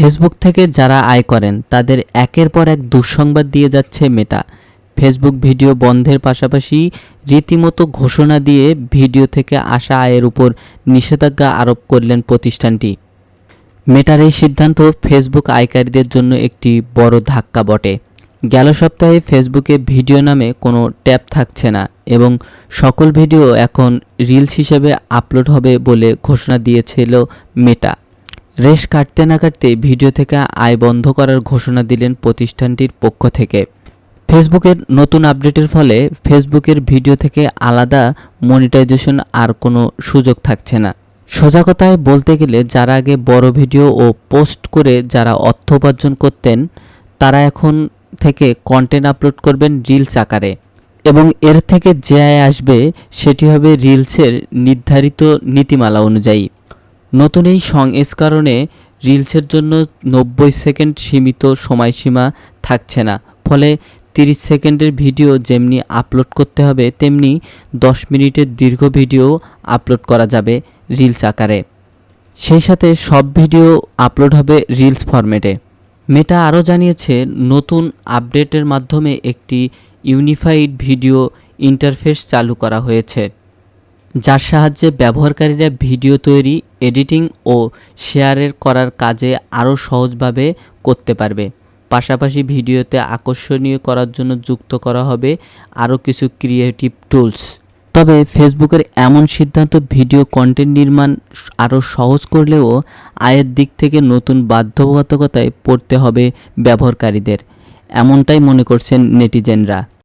Facebook থেকে যারা আয় করেন, তাদের একের পর এক দুঃসংবাদ দিয়ে যাচ্ছে মেটা। ফেসবুক ভিডিও বন্ধের পাশাপাশি রীতিমতো ঘোষণা দিয়ে ভিডিও থেকে আসা আয়ের উপর নিষেধাজ্ঞা আরোপ করলেন প্রতিষ্ঠানটি। মেটার এই সিদ্ধান্ত ফেসবুক আয়কারীদের জন্য একটি বড় ধাক্কা বটে। গেল সপ্তাহে ফেসবুকে ভিডিও নামে কোনো ট্যাব থাকছে না এবং সকল ভিডিও এখন রিলস হিসেবে আপলোড হবে বলে ঘোষণা দিয়েছিল মেটা। রেশ কাটতে না কাটতে ভিডিও থেকে আয় বন্ধ করার ঘোষণা দিলেন প্রতিষ্ঠানটির পক্ষ থেকে। ফেসবুকের নতুন আপডেটের ফলে ফেসবুকের ভিডিও থেকে আলাদা মনিটাইজেশন আর কোনো সুযোগ থাকছে না। সোজা কথায় বলতে গেলে যারা আগে বড় ভিডিও ও পোস্ট করে যারা অর্থ উপার্জন করতেন, তারা এখন থেকে কন্টেন্ট আপলোড করবেন রিলস আকারে। এবং এর থেকে যে আয় আসবে, সেটি হবে রিলসের নির্ধারিত নীতিমালা অনুযায়ী। নতুন এই সংস্করণে রিলসের জন্য নব্বই সেকেন্ড সীমিত সময়সীমা থাকছে না। ফলে তিরিশ সেকেন্ডের ভিডিও যেমনি আপলোড করতে হবে, তেমনি দশ মিনিটের দীর্ঘ ভিডিও আপলোড করা যাবে রিলস আকারে। সেই সাথে সব ভিডিও আপলোড হবে রিলস ফরম্যাটে। মেটা আরও জানিয়েছে, নতুন আপডেটের মাধ্যমে একটি ইউনিফাইড ভিডিও ইন্টারফেস চালু করা হয়েছে। যার সাহায্যে ব্যবহারকারীরা ভিডিও তৈরি, এডিটিং ও শেয়ারের করার কাজে আরও সহজভাবে করতে পারবে। পাশাপাশি ভিডিওতে আকর্ষণীয় করার জন্য যুক্ত করা হবে আরও কিছু ক্রিয়েটিভ টুলস তবে ফেসবুকের এমন সিদ্ধান্ত ভিডিও কন্টেন্ট নির্মাণ আরও সহজ করলেও আয়ের দিক থেকে নতুন বাধ্যবাধকতায় পড়তে হবে ব্যবহারকারীদের। এমনটাই মনে করছেন নেটিজেনরা।